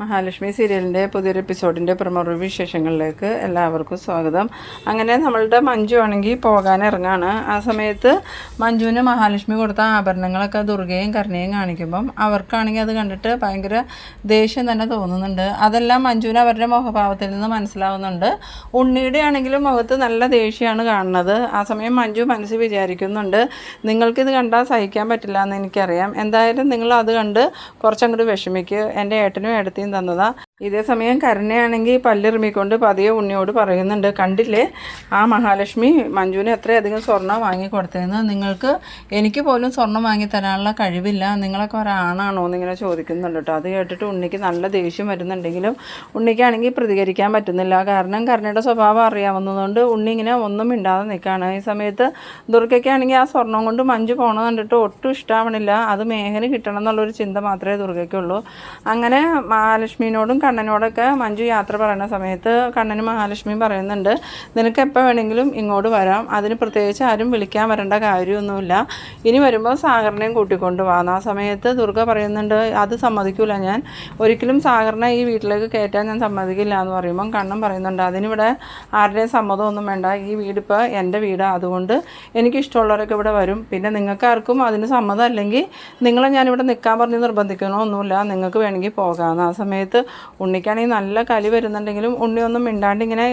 മഹാലക്ഷ്മി സീരിയലിന്റെ പുതിയൊരു എപ്പിസോഡിന്റെ പ്രമുഖ വിശേഷങ്ങളിലേക്ക് എല്ലാവർക്കും സ്വാഗതം. അങ്ങനെ നമ്മളുടെ മഞ്ജു ആണെങ്കിൽ പോകാൻ ഇറങ്ങാണ്. ആ സമയത്ത് മഞ്ജുവിന് മഹാലക്ഷ്മി കൊടുത്ത ആഭരണങ്ങളൊക്കെ ദുർഗയും കരുണയും കാണിക്കുമ്പം അവർക്കാണെങ്കിൽ അത് കണ്ടിട്ട് ഭയങ്കര ദേഷ്യം തന്നെ തോന്നുന്നുണ്ട്. അതെല്ലാം മഞ്ജുവിന് അവരുടെ മുഖഭാവത്തിൽ നിന്ന് മനസ്സിലാവുന്നുണ്ട്. ഉണ്ണിയുടെ ആണെങ്കിലും മുഖത്ത് നല്ല ദേഷ്യമാണ് കാണുന്നത്. ആ സമയം മഞ്ജു മനസ്സിൽ വിചാരിക്കുന്നുണ്ട് നിങ്ങൾക്കിത് കണ്ടാൽ സഹിക്കാൻ പറ്റില്ല എന്ന് എനിക്കറിയാം. എന്തായാലും നിങ്ങൾ അത് കണ്ട് കുറച്ചങ്ങോട്ട് വിഷമിക്കുക എന്റെ ഏട്ടനും ഏടത്തിയും തന്നതാ ഇതേ സമയം കരുണയാണെങ്കിൽ പല്ലിറുമിക്കൊണ്ട് പതിയെ ഉണ്ണിയോട് പറയുന്നുണ്ട്. കണ്ടില്ലേ? ആ മഹാലക്ഷ്മി മഞ്ജുവിന് എത്രയധികം സ്വർണം വാങ്ങി കൊടുത്തതെന്ന്? നിങ്ങൾക്ക് എനിക്ക് പോലും സ്വർണം വാങ്ങി തരാനുള്ള കഴിവില്ല. നിങ്ങളൊക്കെ ഒരാണാണോ എന്നിങ്ങനെ ചോദിക്കുന്നുണ്ട് കേട്ടോ. അത് കേട്ടിട്ട് ഉണ്ണിക്ക് നല്ല ദേഷ്യം വരുന്നുണ്ടെങ്കിലും ഉണ്ണിക്കാണെങ്കിൽ പ്രതികരിക്കാൻ പറ്റുന്നില്ല. കാരണം കരുണയുടെ സ്വഭാവം അറിയാവുന്നതുകൊണ്ട് ഉണ്ണി ഇങ്ങനെ ഒന്നും മിണ്ടാതെ നിൽക്കുകയാണ്. ഈ സമയത്ത് ദുർഗയ്ക്കാണെങ്കിൽ ആ സ്വർണം കൊണ്ട് മഞ്ജു പോകണം കണ്ടിട്ട് ഒട്ടും ഇഷ്ടമാവണില്ല അത് മേഘന് കിട്ടണം എന്നുള്ളൊരു ചിന്ത മാത്രമേ ദുർഗയ്ക്കുള്ളൂ. അങ്ങനെ മഹാലക്ഷ്മിനോടും കണ്ണനോടൊക്കെ മഞ്ജു യാത്ര പറയുന്ന സമയത്ത് കണ്ണനും മഹാലക്ഷ്മി പറയുന്നുണ്ട് നിനക്ക് എപ്പോൾ വേണമെങ്കിലും ഇങ്ങോട്ട് വരാം. അതിന് പ്രത്യേകിച്ച് ആരും വിളിക്കാൻ വരേണ്ട കാര്യമൊന്നുമില്ല. ഇനി വരുമ്പോൾ സാഗറിനെയും കൂട്ടിക്കൊണ്ട് പോകാം ആ സമയത്ത് ദുർഗ പറയുന്നുണ്ട് അത് സമ്മതിക്കൂല ഞാൻ. ഒരിക്കലും സാഗറിനെ ഈ വീട്ടിലേക്ക് കയറ്റാൻ ഞാൻ സമ്മതിക്കില്ല എന്ന് പറയുമ്പം കണ്ണൻ പറയുന്നുണ്ട് അതിനിവിടെ ആരുടെയും സമ്മതമൊന്നും വേണ്ട. ഈ വീടിപ്പോൾ എന്റെ വീടാണ് അതുകൊണ്ട് എനിക്കിഷ്ടമുള്ളവരൊക്കെ ഇവിടെ വരും. പിന്നെ നിങ്ങൾക്കാർക്കും അതിന് സമ്മതം അല്ലെങ്കിൽ നിങ്ങളെ ഞാനിവിടെ നിൽക്കാൻ പറഞ്ഞ് നിർബന്ധിക്കണോ ഒന്നുമില്ല. നിങ്ങൾക്ക് വേണമെങ്കിൽ പോകാമെന്ന് ആ സമയത്ത് ഉണ്ണിക്കാണെങ്കിൽ നല്ല കലി വരുന്നുണ്ടെങ്കിലും ഉണ്ണി ഒന്നും മിണ്ടാണ്ട് ഇങ്ങനെ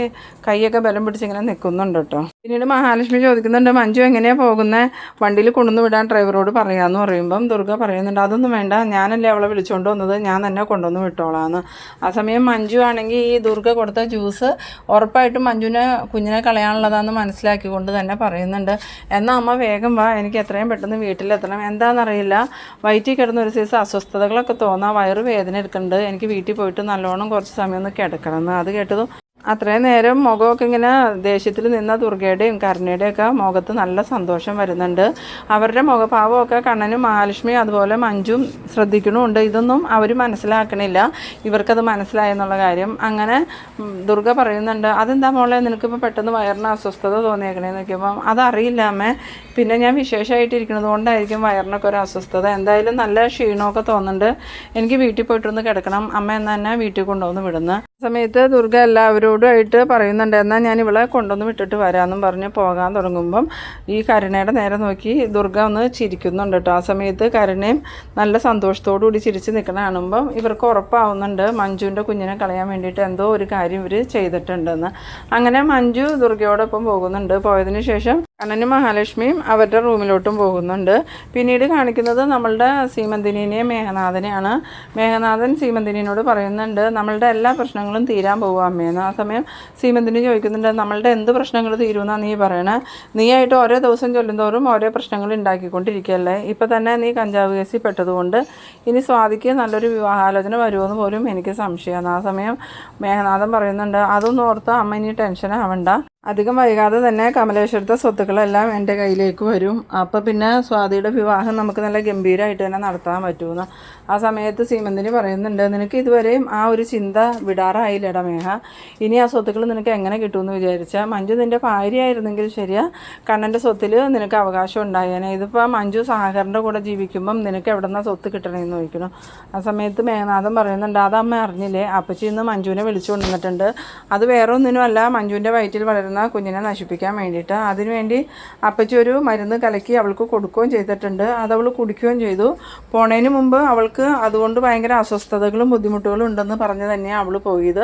കൈയൊക്കെ ബലം പിടിച്ച് ഇങ്ങനെ നിൽക്കുന്നുണ്ട് കേട്ടോ. പിന്നീട് മഹാലക്ഷ്മി ചോദിക്കുന്നുണ്ട് മഞ്ജു എങ്ങനെയാണ് പോകുന്നത് വണ്ടിയിൽ കൊണ്ടുവന്ന് വിടാൻ ഡ്രൈവറോട് പറയാമെന്ന് പറയുമ്പം ദുർഗ പറയുന്നുണ്ട് അതൊന്നും വേണ്ട ഞാനല്ലേ അവളെ വിളിച്ചുകൊണ്ട് വന്നത് ഞാൻ തന്നെ കൊണ്ടുവന്ന് വിട്ടോളാന്ന്. ആ സമയം മഞ്ജു ആണെങ്കിൽ ഈ ദുർഗ കൊടുത്ത ജ്യൂസ് ഉറപ്പായിട്ടും മഞ്ജുവിനെ കുഞ്ഞിനെ കളയാനുള്ളതാണെന്ന് മനസ്സിലാക്കിക്കൊണ്ട് തന്നെ പറയുന്നുണ്ട്. എന്നാൽ അമ്മ വേഗം വാ എനിക്ക് എത്രയും പെട്ടെന്ന് വീട്ടിലെത്തണം. എന്താണെന്നറിയില്ല വയറ്റിൽ കിടന്ന ഒരു സൈസ് അസ്വസ്ഥതകളൊക്കെ തോന്നാം വയറ് വേദന എടുക്കുന്നുണ്ട് എനിക്ക് വീട്ടിൽ പോയിട്ട് നല്ലോണം കുറച്ച് സമയം ഒന്ന് കിടക്കണം. എന്ന് അത് കേട്ടതും അത്രയും നേരം മുഖമൊക്കെ ഇങ്ങനെ ദേഷ്യത്തിൽ നിന്ന ദുർഗയുടെയും കരുണയുടെയും ഒക്കെ മുഖത്ത് നല്ല സന്തോഷം വരുന്നുണ്ട്. അവരുടെ മുഖഭാവമൊക്കെ കണ്ണനും മഹാലക്ഷ്മിയും അതുപോലെ മഞ്ജും ശ്രദ്ധിക്കണമുണ്ട്. ഇതൊന്നും അവർ മനസ്സിലാക്കണില്ല. ഇവർക്കത് മനസ്സിലായെന്നുള്ള കാര്യം. അങ്ങനെ ദുർഗ പറയുന്നുണ്ട് അതെന്താ മോളെ? നിനക്കിപ്പോൾ പെട്ടെന്ന് വയറിന് അസ്വസ്ഥത തോന്നിയേക്കണേന്ന്? നോക്കിയപ്പം അതറിയില്ല അമ്മേ. പിന്നെ ഞാൻ വിശേഷമായിട്ടിരിക്കുന്നത് കൊണ്ടായിരിക്കും വയറിനൊക്കെ ഒരു അസ്വസ്ഥത. എന്തായാലും നല്ല ക്ഷീണമൊക്കെ തോന്നുന്നുണ്ട്. എനിക്ക് വീട്ടിൽ പോയിട്ടൊന്ന് കിടക്കണം. അമ്മ എന്നാ തന്നെ വീട്ടിൽ കൊണ്ടുവന്ന് വിടുന്നു. സമയത്ത് ദുർഗ എല്ലാവരോടുമായിട്ട് പറയുന്നുണ്ട് എന്നാൽ ഞാൻ ഇവളെ കൊണ്ടുവന്ന് വിട്ടിട്ട് വരാമെന്നും പറഞ്ഞ് പോകാൻ തുടങ്ങുമ്പം ഈ കരുണയുടെ നേരെ നോക്കി ദുർഗ ഒന്ന് ചിരിക്കുന്നുണ്ട് കേട്ടോ ആ സമയത്ത് കരുണയും നല്ല സന്തോഷത്തോടു കൂടി ചിരിച്ച് നിൽക്കണ കാണുമ്പം ഇവർക്ക് ഉറപ്പാവുന്നുണ്ട് മഞ്ജുവിന്റെ കുഞ്ഞിനെ കളയാൻ വേണ്ടിയിട്ട് എന്തോ ഒരു കാര്യം ഇവർ ചെയ്തിട്ടുണ്ടെന്ന്. അങ്ങനെ മഞ്ജു ദുർഗയോടൊപ്പം പോകുന്നുണ്ട്. പോയതിന് ശേഷം കണ്ണനും മഹാലക്ഷ്മിയും അവരുടെ റൂമിലോട്ടും പോകുന്നുണ്ട്. പിന്നീട് കാണിക്കുന്നത് നമ്മളുടെ സീമന്തിനിനെയും മേഘനാഥനെയാണ്. മേഘനാഥൻ സീമന്തിനിയോട് പറയുന്നുണ്ട് നമ്മളുടെ എല്ലാ പ്രശ്നങ്ങളും തീരാൻ പോകും അമ്മയെന്ന് ആ സമയം സീമന്തിനി ചോദിക്കുന്നുണ്ട് നമ്മളുടെ എന്ത് പ്രശ്നങ്ങൾ തീരുമെന്നാണ് നീ പറയണേ? നീ ആയിട്ട് ഓരോ ദിവസം ചൊല്ലുന്തോറും ഓരോ പ്രശ്നങ്ങൾ ഉണ്ടാക്കിക്കൊണ്ടിരിക്കുകയല്ലേ? ഇപ്പം തന്നെ നീ കഞ്ചാവ് കേസിൽ പെട്ടതുകൊണ്ട് ഇനി സ്വാതിക്ക് നല്ലൊരു വിവാഹാലോചന വരുമെന്ന് പോലും എനിക്ക് സംശയമാണ്. ആ സമയം മേഘനാഥൻ പറയുന്നുണ്ട് അതൊന്നും ഓർത്ത് അമ്മ ഇനി ടെൻഷൻ ആവണ്ട അധികം വൈകാതെ തന്നെ കമലേശ്വരത്തെ സ്വത്തുക്കളെല്ലാം എന്റെ കയ്യിലേക്ക് വരും. അപ്പോൾ പിന്നെ സ്വാതിയുടെ വിവാഹം നമുക്ക് നല്ല ഗംഭീരമായിട്ട് തന്നെ നടത്താൻ പറ്റുമെന്ന് ആ സമയത്ത് സീമന്തിനി പറയുന്നുണ്ട് നിനക്ക് ഇതുവരെയും ആ ഒരു ചിന്ത വിടാറായില്ലട മേഘ ഇനി ആ സ്വത്തുക്കൾ നിനക്ക് എങ്ങനെ കിട്ടുമെന്ന് വിചാരിച്ചാൽ മഞ്ജു നിന്റെ ഭാര്യയായിരുന്നെങ്കിൽ ശരിയാ. കണ്ണന്റെ സ്വത്തിൽ നിനക്ക് അവകാശം ഉണ്ടായേനെ. ഇതിപ്പോൾ മഞ്ജു സാഗറിന്റെ കൂടെ ജീവിക്കുമ്പം നിനക്ക് എവിടെ നിന്നാണ് സ്വത്ത് കിട്ടണമെന്ന് ചോദിക്കണം ആ സമയത്ത് മേഘനാഥൻ പറയുന്നുണ്ട് അത് അമ്മ അറിഞ്ഞില്ലേ? അപ്പച്ചി ഇന്ന് മഞ്ജുവിനെ വിളിച്ചു കൊണ്ടുവന്നിട്ടുണ്ട് അത് വേറെ ഒന്നിനുമല്ല മഞ്ജുവിന്റെ വയറ്റിൽ വളരുന്ന കുഞ്ഞിനെ നശിപ്പിക്കാൻ വേണ്ടിയിട്ട്. അതിനുവേണ്ടി അപ്പച്ചി ഒരു മരുന്ന് കലക്കി അവൾക്ക് കൊടുക്കുകയും ചെയ്തിട്ടുണ്ട്. അത് അവൾ കുടിക്കുകയും ചെയ്തു. പോണതിന് മുമ്പ് അവൾക്ക് അതുകൊണ്ട് ഭയങ്കര അസ്വസ്ഥതകളും ബുദ്ധിമുട്ടുകളും ഉണ്ടെന്ന് പറഞ്ഞ് തന്നെയാണ് അവൾ പോയത്.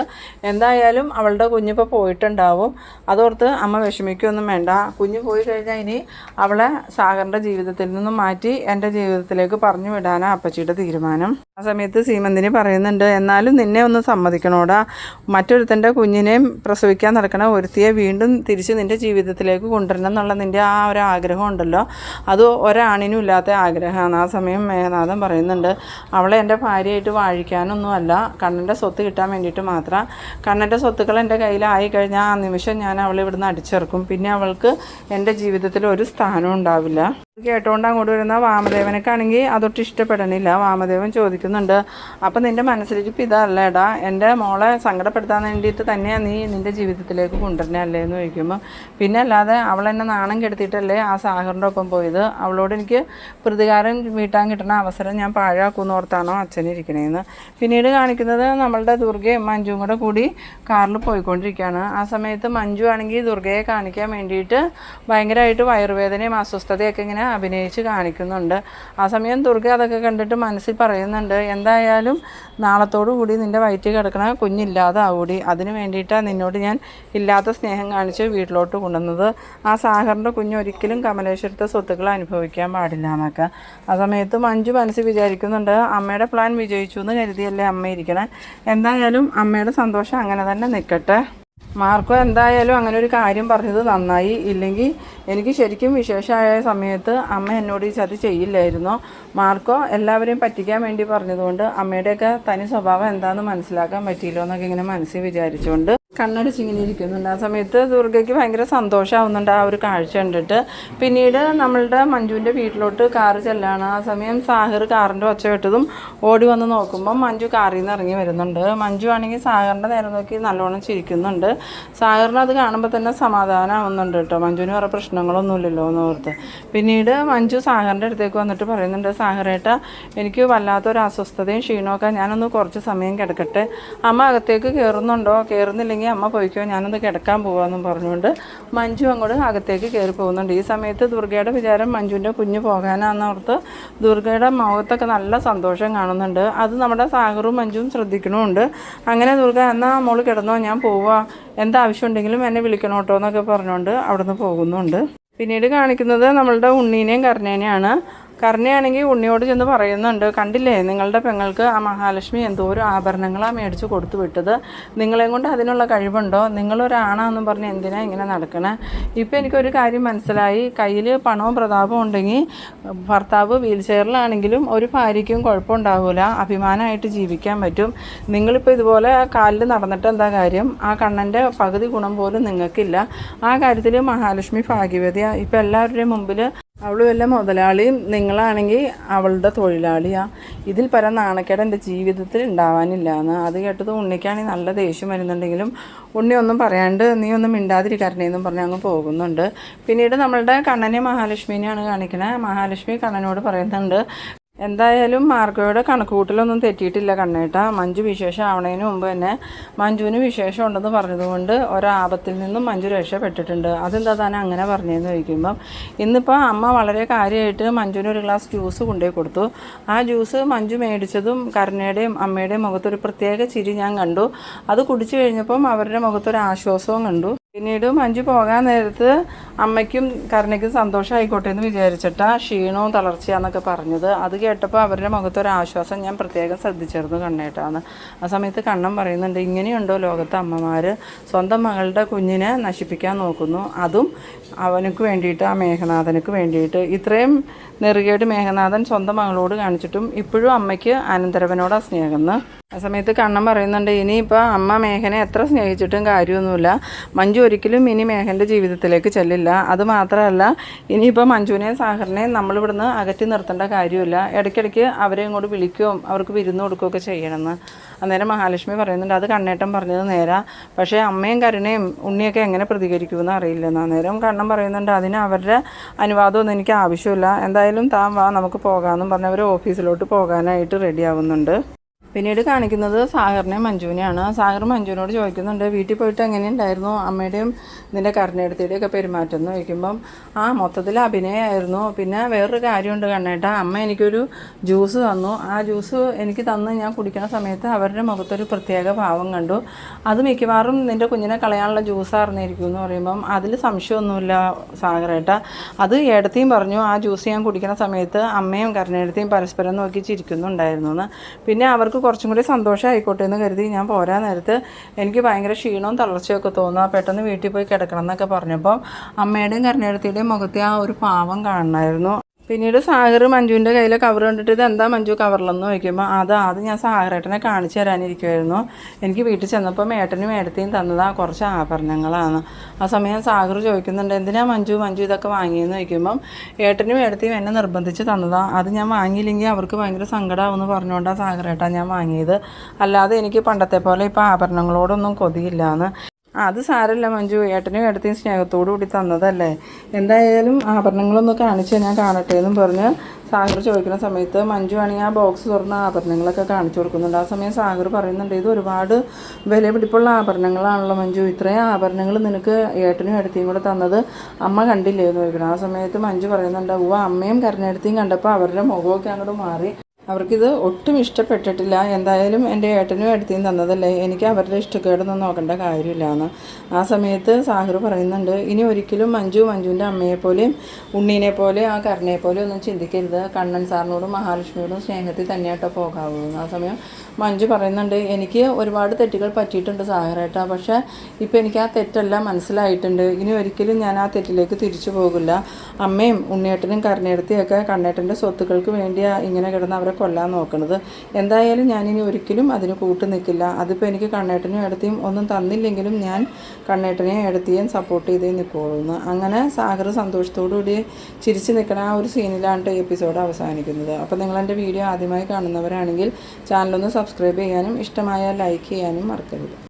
എന്തായാലും അവളുടെ കുഞ്ഞിപ്പോൾ പോയിട്ടുണ്ടാവും. അതോർത്ത് അമ്മ വിഷമിക്കുകയൊന്നും വേണ്ട. കുഞ്ഞ് പോയി കഴിഞ്ഞാൽ ഇനി അവളെ സാഗറിന്റെ ജീവിതത്തിൽ നിന്നും മാറ്റി എന്റെ ജീവിതത്തിലേക്ക് പറഞ്ഞു വിടാനാണ് അപ്പച്ചിയുടെ തീരുമാനം. ആ സമയത്ത് സീമന്തിനി പറയുന്നുണ്ട് എന്നാലും നിന്നെ ഒന്ന് സമ്മതിക്കണോടാ. മറ്റൊരുത്തന്റെ കുഞ്ഞിനെയും പ്രസവിക്കാൻ നടക്കണ ഒരുത്തിയെ വീണ്ടും തിരിച്ച് നിന്റെ ജീവിതത്തിലേക്ക് കൊണ്ടുവരണം എന്നുള്ള നിന്റെ ആ ഒരു ആഗ്രഹം ഉണ്ടല്ലോ. അത് ഒരാണിനും ഇല്ലാത്ത ആഗ്രഹമാണ്. ആ സമയം മേഘനാഥൻ പറയുന്നുണ്ട് അവളെ എന്റെ ഭാര്യയായിട്ട് വാഴിക്കാനൊന്നുമല്ല. കണ്ണന്റെ സ്വത്ത് കിട്ടാൻ വേണ്ടിയിട്ട് മാത്രം. കണ്ണന്റെ സ്വത്തുക്കൾ എന്റെ കയ്യിലായി കഴിഞ്ഞാൽ ആ നിമിഷം ഞാൻ അവളെ ഇവിടുന്ന് അടിച്ചിറക്കും. പിന്നെ അവൾക്ക് എന്റെ ജീവിതത്തിൽ ഒരു സ്ഥാനവും ഉണ്ടാവില്ല. കേട്ടോണ്ട് അങ്ങോട്ട് വരുന്ന വാമദേവനക്കാണെങ്കിൽ അതൊട്ട് ഇഷ്ടപ്പെടണില്ല. വാമദേവൻ ചോദിക്കുന്നുണ്ട് അപ്പം നിന്റെ മനസ്സിലിരിപ്പ് ഇതല്ലേടാ എന്റെ മോളെ സങ്കടപ്പെടുത്താൻ വേണ്ടിയിട്ട് തന്നെയാണ് നീ നിന്റെ ജീവിതത്തിലേക്ക് കൊണ്ടുവരുന്നല്ലേ എന്ന് ചോദിക്കുമ്പോൾ പിന്നെ അല്ലാതെ അവൾ എന്നെ നാണം കെടുത്തിയിട്ടല്ലേ ആ സാഹറിന്റെ ഒപ്പം പോയത്? അവളോട് എനിക്ക് പ്രതികാരം വീട്ടാൻ കിട്ടുന്ന അവസരം ഞാൻ പാഴാക്കുമെന്ന് ഓർത്താണോ അച്ഛനിരിക്കണേന്ന് പിന്നീട് കാണിക്കുന്നത് നമ്മളുടെ ദുർഗയും മഞ്ജുവും കൂടെ കൂടി കാറിൽ പോയിക്കൊണ്ടിരിക്കുകയാണ്. ആ സമയത്ത് മഞ്ജു ആണെങ്കിൽ ദുർഗയെ കാണിക്കാൻ വേണ്ടിയിട്ട് ഭയങ്കരമായിട്ട് വയറുവേദനയും അസ്വസ്ഥതയൊക്കെ ഇങ്ങനെ അഭിനയിച്ച് കാണിക്കുന്നുണ്ട്. ആ സമയം ദുർഗ അതൊക്കെ കണ്ടിട്ട് മനസ്സിൽ പറയുന്നുണ്ട് എന്തായാലും നാളത്തോടു കൂടി നിന്റെ വയറ്റിൽ കിടക്കണ കുഞ്ഞില്ലാതാവൂടി. അതിന് വേണ്ടിയിട്ടാണ് നിന്നോട് ഞാൻ ഇല്ലാത്ത സ്നേഹം കാണിച്ച് വീട്ടിലോട്ട് കൊണ്ടുവന്നത്. ആ സാഹറിന്റെ കുഞ്ഞ് ഒരിക്കലും കമലേശ്വരത്തെ സ്വത്തുക്കൾ അനുഭവിക്കാൻ പാടില്ല എന്നൊക്കെ. ആ സമയത്ത് മഞ്ജു മനസ്സിൽ വിചാരിക്കുന്നുണ്ട് അമ്മയുടെ പ്ലാൻ വിജയിച്ചു എന്ന് കരുതിയല്ലേ അമ്മ ഇരിക്കണേ. എന്തായാലും അമ്മയുടെ സന്തോഷം അങ്ങനെ തന്നെ നിൽക്കട്ടെ. മാർക്കോ എന്തായാലും അങ്ങനെ ഒരു കാര്യം പറഞ്ഞത് നന്നായി. ഇല്ലെങ്കിൽ എനിക്ക് ശരിക്കും വിശേഷമായ സമയത്ത് അമ്മ എന്നോട് ഈ ചതി ചെയ്യില്ലായിരുന്നോ. മാർക്കോ എല്ലാവരെയും പറ്റിക്കാൻ വേണ്ടി പറഞ്ഞതുകൊണ്ട് അമ്മയുടെയൊക്കെ തനി സ്വഭാവം എന്താണെന്ന് മനസ്സിലാക്കാൻ പറ്റിയില്ലോ എന്നൊക്കെ ഇങ്ങനെ മനസ്സിൽ വിചാരിച്ചുകൊണ്ട് കണ്ണടിച്ചിങ്ങനെ ഇരിക്കുന്നുണ്ട് ആ സമയത്ത് ദുർഗയ്ക്ക് ഭയങ്കര സന്തോഷമാവുന്നുണ്ട് ആ ഒരു കാഴ്ച കണ്ടിട്ട്. പിന്നീട് നമ്മളുടെ മഞ്ജുവിന്റെ വീട്ടിലോട്ട് കാറ് ചെല്ലാണ്. ആ സമയം സാഹിർ കാറിന്റെ ഒച്ച കെട്ടതും ഓടി വന്ന് നോക്കുമ്പോൾ മഞ്ജു കാറിൽ നിന്ന് ഇറങ്ങി വരുന്നുണ്ട്. മഞ്ജു ആണെങ്കിൽ സാഗറിന്റെ നേരെ നോക്കി നല്ലോണം ചിരിക്കുന്നുണ്ട്. സാഗറിന് അത് കാണുമ്പോൾ തന്നെ സമാധാനമാവുന്നുണ്ട് കേട്ടോ. മഞ്ജുവിന് വേറെ പ്രശ്നങ്ങളൊന്നുമില്ലല്ലോ എന്ന് ഓർത്ത്. പിന്നീട് മഞ്ജു സാഗറിന്റെ അടുത്തേക്ക് വന്നിട്ട് പറയുന്നുണ്ട് സാഗറേട്ട എനിക്ക് വല്ലാത്തൊരു അസ്വസ്ഥതയും ക്ഷീണമൊക്കെ ഞാനൊന്ന് കുറച്ച് സമയം കിടക്കട്ടെ. അമ്മ അകത്തേക്ക് കയറുന്നുണ്ടോ കയറുന്നില്ലെങ്കിൽ അമ്മ പോയിക്കോ ഞാനൊന്ന് കിടക്കാൻ പോവാമെന്നും പറഞ്ഞുകൊണ്ട് മഞ്ജു അങ്ങോട്ട് അകത്തേക്ക് കയറി പോകുന്നുണ്ട്. ഈ സമയത്ത് ദുർഗയുടെ വിചാരം മഞ്ജുവിന്റെ കുഞ്ഞ് പോകാനാണെന്നോർത്ത് ദുർഗയുടെ മുഖത്തൊക്കെ നല്ല സന്തോഷം കാണുന്നുണ്ട്. അത് നമ്മുടെ സാഗറും മഞ്ജുവും ശ്രദ്ധിക്കണമുണ്ട്. അങ്ങനെ ദുർഗ എന്നാൽ മോൾ കിടന്നോ ഞാൻ പോവാ. എന്താവശ്യം ഉണ്ടെങ്കിലും എന്നെ വിളിക്കണം കേട്ടോ എന്നൊക്കെ പറഞ്ഞുകൊണ്ട് അവിടുന്ന് പോകുന്നുണ്ട്. പിന്നീട് കാണിക്കുന്നത് നമ്മളുടെ ഉണ്ണീനെയും കർണേനെയാണ് കർണയാണെങ്കിൽ ഉണ്ണിയോട് ചെന്ന് പറയുന്നുണ്ട് കണ്ടില്ലേ നിങ്ങളുടെ പെങ്ങൾക്ക് ആ മഹാലക്ഷ്മി എന്തോരം ആഭരണങ്ങളാണ് മേടിച്ച് കൊടുത്തു വിട്ടത്. നിങ്ങളെയും കൊണ്ട് അതിനുള്ള കഴിവുണ്ടോ? നിങ്ങളൊരാണാന്നും പറഞ്ഞ് എന്തിനാ ഇങ്ങനെ നടക്കണേ? ഇപ്പം എനിക്കൊരു കാര്യം മനസ്സിലായി. കയ്യിൽ പണവും പ്രതാപവും ഉണ്ടെങ്കിൽ ഭർത്താവ് വീൽ ചെയറിലാണെങ്കിലും ഒരു ഭാര്യയ്ക്കും കുഴപ്പമുണ്ടാവില്ല അഭിമാനമായിട്ട് ജീവിക്കാൻ പറ്റും. നിങ്ങളിപ്പോൾ ഇതുപോലെ കാലിൽ നടന്നിട്ട് എന്താ കാര്യം? ആ കണ്ണന്റെ പകുതി ഗുണം പോലും നിങ്ങൾക്കില്ല. ആ കാര്യത്തിൽ മഹാലക്ഷ്മി ഭാഗ്യവതിയാണ് ഇപ്പം എല്ലാവരുടെയും മുമ്പിൽ അവൾ വല്ല മുതലാളിയും നിങ്ങളാണെങ്കിൽ അവളുടെ തൊഴിലാളിയാ. ഇതിൽ പരം നാണക്കേട് എന്റെ ജീവിതത്തിൽ ഉണ്ടാവാനില്ല എന്ന്. അത് കേട്ടത് ഉണ്ണിക്കാണെങ്കിൽ നല്ല ദേഷ്യം വരുന്നുണ്ടെങ്കിലും ഉണ്ണി ഒന്നും പറയാണ്ട് നീ ഒന്നും മിണ്ടാതിരിക്കാരനെന്നും പറഞ്ഞ് അങ്ങ് പോകുന്നുണ്ട്. പിന്നീട് നമ്മളുടെ കണ്ണനെ മഹാലക്ഷ്മിനെയാണ് കാണിക്കണേ. മഹാലക്ഷ്മി കണ്ണനോട് പറയുന്നുണ്ട് എന്തായാലും മാർഗോയുടെ കണക്കുകൂട്ടലൊന്നും തെറ്റിയിട്ടില്ല കണ്ണേട്ട. മഞ്ജു വിശേഷം ആവണതിന് മുമ്പ് തന്നെ മഞ്ജുവിന് വിശേഷം ഉണ്ടെന്ന് പറഞ്ഞതുകൊണ്ട് ഒരാപത്തിൽ നിന്നും മഞ്ജു രക്ഷപ്പെട്ടിട്ടുണ്ട്. അതെന്താ താൻ അങ്ങനെ പറഞ്ഞതെന്ന് ചോദിക്കുമ്പം ഇന്നിപ്പോൾ അമ്മ വളരെ കാര്യമായിട്ട് മഞ്ജുവിന് ഒരു ഗ്ലാസ് ജ്യൂസ് കൊണ്ടുപോയി കൊടുത്തു. ആ ജ്യൂസ് മഞ്ജു മേടിച്ചതും കരുണയുടെയും അമ്മയുടെയും മുഖത്തൊരു പ്രത്യേക ചിരി ഞാൻ കണ്ടു. അത് കുടിച്ചു കഴിഞ്ഞപ്പം അവരുടെ മുഖത്തൊരു ആശ്വാസവും കണ്ടു. പിന്നീട് മഞ്ജു പോകാൻ നേരത്ത് അമ്മയ്ക്കും കരുണയ്ക്കും സന്തോഷമായിക്കോട്ടെ എന്ന് വിചാരിച്ചിട്ടാ ക്ഷീണവും തളർച്ചയാന്നൊക്കെ പറഞ്ഞത്. അത് കേട്ടപ്പോൾ അവരുടെ മുഖത്തൊരു ആശ്വാസം ഞാൻ പ്രത്യേകം ശ്രദ്ധിച്ചിരുന്നു കണ്ണേട്ടാന്ന്. ആ സമയത്ത് കണ്ണൻ പറയുന്നുണ്ട് ഇങ്ങനെയുണ്ടോ ലോകത്തെ അമ്മമാർ സ്വന്തം മകളുടെ കുഞ്ഞിനെ നശിപ്പിക്കാൻ നോക്കുന്നു. അതും അവനക്ക് വേണ്ടിയിട്ട് ആ മേഘനാഥനക്ക് വേണ്ടിയിട്ട്. ഇത്രയും നെറുകേട് മേഘനാഥൻ സ്വന്തം മകളോട് കാണിച്ചിട്ടും ഇപ്പോഴും അമ്മയ്ക്ക് അനന്തരവനോടാ സ്നേഹം ആ സമയത്ത് കണ്ണൻ പറയുന്നുണ്ട് ഇനിയിപ്പോൾ അമ്മ മേഘനെ എത്ര സ്നേഹിച്ചിട്ടും കാര്യമൊന്നുമില്ല. മഞ്ജു ഒരിക്കലും ഇനി മേഘന്റെ ജീവിതത്തിലേക്ക് ചെല്ലില്ല. അത് മാത്രമല്ല ഇനിയിപ്പോൾ മഞ്ജുവിനെയും സാഹറിനെ നമ്മളിവിടുന്ന് അകറ്റി നിർത്തേണ്ട കാര്യമില്ല. ഇടയ്ക്കിടയ്ക്ക് അവരെ ഇങ്ങോട്ട് വിളിക്കുകയും അവർക്ക് വിരുന്ന് കൊടുക്കുകയൊക്കെ ചെയ്യണമെന്ന്. അന്നേരം മഹാലക്ഷ്മി പറയുന്നുണ്ട് അത് കണ്ണേട്ടൻ പറഞ്ഞത് നേരാ. പക്ഷേ അമ്മയും കരുണയും ഉണ്ണിയൊക്കെ എങ്ങനെ പ്രതികരിക്കുമെന്ന് അറിയില്ലെന്ന്. അന്നേരം കണ്ണൻ പറയുന്നുണ്ട് അതിന് അവരുടെ അനുവാദമൊന്നും എനിക്ക് ആവശ്യമില്ല. എന്തായാലും താൻ വാ നമുക്ക് പോകാമെന്നും പറഞ്ഞ് അവർ ഓഫീസിലോട്ട് പോകാനായിട്ട് റെഡി ആവുന്നുണ്ട്. പിന്നീട് കാണിക്കുന്നത് സാഗറിനെ മഞ്ജുവിനെയാണ്. സാഗർ മഞ്ജുവിനോട് ചോദിക്കുന്നുണ്ട് വീട്ടിൽ പോയിട്ട് എങ്ങനെയുണ്ടായിരുന്നു? അമ്മയുടെയും ഇതിന്റെ കരുണയെടുത്തിയുടെയും ഒക്കെ പെരുമാറ്റം? എന്ന് ചോദിക്കുമ്പം ആ മൊത്തത്തിൽ അഭിനയമായിരുന്നു പിന്നെ വേറൊരു കാര്യമുണ്ട് കണ്ണേട്ട. അമ്മ എനിക്കൊരു ജ്യൂസ് തന്നു. ആ ജ്യൂസ് എനിക്ക് തന്ന് ഞാൻ കുടിക്കുന്ന സമയത്ത് അവരുടെ മുഖത്തൊരു പ്രത്യേക ഭാവം കണ്ടു. അത് മിക്കവാറും നിന്റെ കുഞ്ഞിനെ കളയാനുള്ള ജ്യൂസ് അറിഞ്ഞിരിക്കും എന്ന് പറയുമ്പം അതിൽ സംശയമൊന്നുമില്ല സാഗറേട്ട. അത് ഏടത്തെയും പറഞ്ഞു ആ ജ്യൂസ് ഞാൻ കുടിക്കുന്ന സമയത്ത് അമ്മയും കരുണയെടുത്തെയും പരസ്പരം നോക്കി ചിരിക്കുന്നുണ്ടായിരുന്നു എന്ന്. പിന്നെ അവർക്ക് കുറച്ചും കൂടി സന്തോഷമായിക്കോട്ടെ എന്ന് കരുതി ഞാൻ പോരാൻ നേരത്ത് എനിക്ക് ഭയങ്കര ക്ഷീണവും തളർച്ചയൊക്കെ തോന്നുക പെട്ടെന്ന് വീട്ടിൽ പോയി കിടക്കണം എന്നൊക്കെ പറഞ്ഞപ്പോൾ അമ്മയുടെയും കരുണയെടുത്തിയുടെയും മുഖത്തെ ആ ഒരു പാവം കാണണമായിരുന്നു. പിന്നീട് സാഗർ മഞ്ജുവിന്റെ കയ്യിലെ കവർ കണ്ടിട്ട് ഇത് എന്താ മഞ്ജു കവറിലെന്ന് ചോദിക്കുമ്പോൾ അത് അത് ഞാൻ സാഗരേട്ടനെ കാണിച്ചു തരാനിരിക്കുമായിരുന്നു എനിക്ക് വീട്ടിൽ ചെന്നപ്പോൾ മേട്ടനും മേടത്തെയും ആ കുറച്ച് ആഭരണങ്ങളാണ്. ആ സമയം സാഗർ ചോദിക്കുന്നുണ്ട് എന്തിനാ മഞ്ജു മഞ്ജു ഇതൊക്കെ വാങ്ങിയെന്ന്? ചോദിക്കുമ്പം ഏട്ടനും മേടത്തെയും എന്നെ നിർബന്ധിച്ച് തന്നതാ. അത് ഞാൻ വാങ്ങിയില്ലെങ്കിൽ അവർക്ക് ഭയങ്കര സങ്കടമാവുമെന്ന് പറഞ്ഞുകൊണ്ടാണ് സാഗരേട്ടാ ഞാൻ വാങ്ങിയത്. അല്ലാതെ എനിക്ക് പണ്ടത്തെ പോലെ ഇപ്പോൾ ആഭരണങ്ങളോടൊന്നും കൊതിയില്ലാന്ന്. ആ, അത് സാരമില്ല മഞ്ജു. ഏട്ടനും ഏട്ടത്തെയും സ്നേഹത്തോടു കൂടി തന്നതല്ലേ? എന്തായാലും ആഭരണങ്ങളൊന്ന് കാണിച്ച് ഞാൻ കാണട്ടെ എന്നും പറഞ്ഞ് സാഗർ ചോദിക്കുന്ന സമയത്ത് മഞ്ജു ആണെങ്കിൽ ആ ബോക്സ് തുറന്ന ആഭരണങ്ങളൊക്കെ കാണിച്ചു കൊടുക്കുന്നുണ്ട്. ആ സമയം സാഗർ പറയുന്നുണ്ട് ഇത് ഒരുപാട് വില പിടിപ്പുള്ള ആഭരണങ്ങളാണല്ലോ മഞ്ജു. ഇത്രയും ആഭരണങ്ങൾ നിനക്ക് ഏട്ടനും എടുത്തിയും കൂടെ തന്നത് അമ്മ കണ്ടില്ലേ? എന്ന് ചോദിക്കണം ആ സമയത്ത് മഞ്ജു പറയുന്നുണ്ട് ഉവ്വ അമ്മയും കരുണേടത്തെയും കണ്ടപ്പോൾ അവരുടെ മുഖമൊക്കെ അങ്ങോട്ട് മാറി. അവർക്കിത് ഒട്ടും ഇഷ്ടപ്പെട്ടിട്ടില്ല. എന്തായാലും എന്റെ ഏട്ടനും ഏട്ടത്തെയും തന്നതല്ലേ. എനിക്ക് അവരുടെ ഇഷ്ടക്കേടൊന്നും നോക്കേണ്ട കാര്യമില്ലാന്ന്. ആ സമയത്ത് സാഹിർ പറയുന്നുണ്ട് ഇനി ഒരിക്കലും മഞ്ജു മഞ്ജുവിന്റെ അമ്മയെപ്പോലെയും ഉണ്ണീനെ പോലെ ആ കരുണയെ പോലെ ഒന്നും ചിന്തിക്കരുത്. കണ്ണൻ സാറിനോടും മഹാലക്ഷ്മിയോടും സ്നേഹത്തിൽ തന്നെയാട്ടോ പോകാവൂ. ആ സമയം മഞ്ജു പറയുന്നുണ്ട് എനിക്ക് ഒരുപാട് തെറ്റുകൾ പറ്റിയിട്ടുണ്ട് സാഗരേട്ടാ പക്ഷേ ഇപ്പോൾ എനിക്ക് ആ തെറ്റെല്ലാം മനസ്സിലായിട്ടുണ്ട്. ഇനി ഒരിക്കലും ഞാൻ ആ തെറ്റിലേക്ക് തിരിച്ചു പോകില്ല. അമ്മയും ഉണ്ണിയേട്ടനും കരുണേടത്തിയൊക്കെ കണ്ണേട്ടന്റെ സ്വത്തുക്കൾക്ക് വേണ്ടിയാണ് ഇങ്ങനെ കിടന്ന് അവരെ കൊല്ലാൻ നോക്കണത്. എന്തായാലും ഞാനിനി ഒരിക്കലും അതിന് കൂട്ടു നിൽക്കില്ല. അതിപ്പോൾ എനിക്ക് കണ്ണേട്ടനും എടുത്തിയും ഒന്നും തന്നില്ലെങ്കിലും ഞാൻ കണ്ണേട്ടനെ എടുത്തിയും സപ്പോർട്ട് ചെയ്തേ നിൽക്കുള്ളൂ അങ്ങനെ സാഗർ സന്തോഷത്തോടു കൂടി ചിരിച്ച് നിൽക്കണ ആ ഒരു സീനിലാണ് എപ്പിസോഡ് അവസാനിക്കുന്നത്. അപ്പോൾ നിങ്ങളെന്റെ വീഡിയോ ആദ്യമായി കാണുന്നവരാണെങ്കിൽ ചാനലൊന്ന് സബ്സ്ക്രൈബ് ചെയ്യാനും ഇഷ്ടമായ ലൈക്ക് ചെയ്യാനും മറക്കരുത്.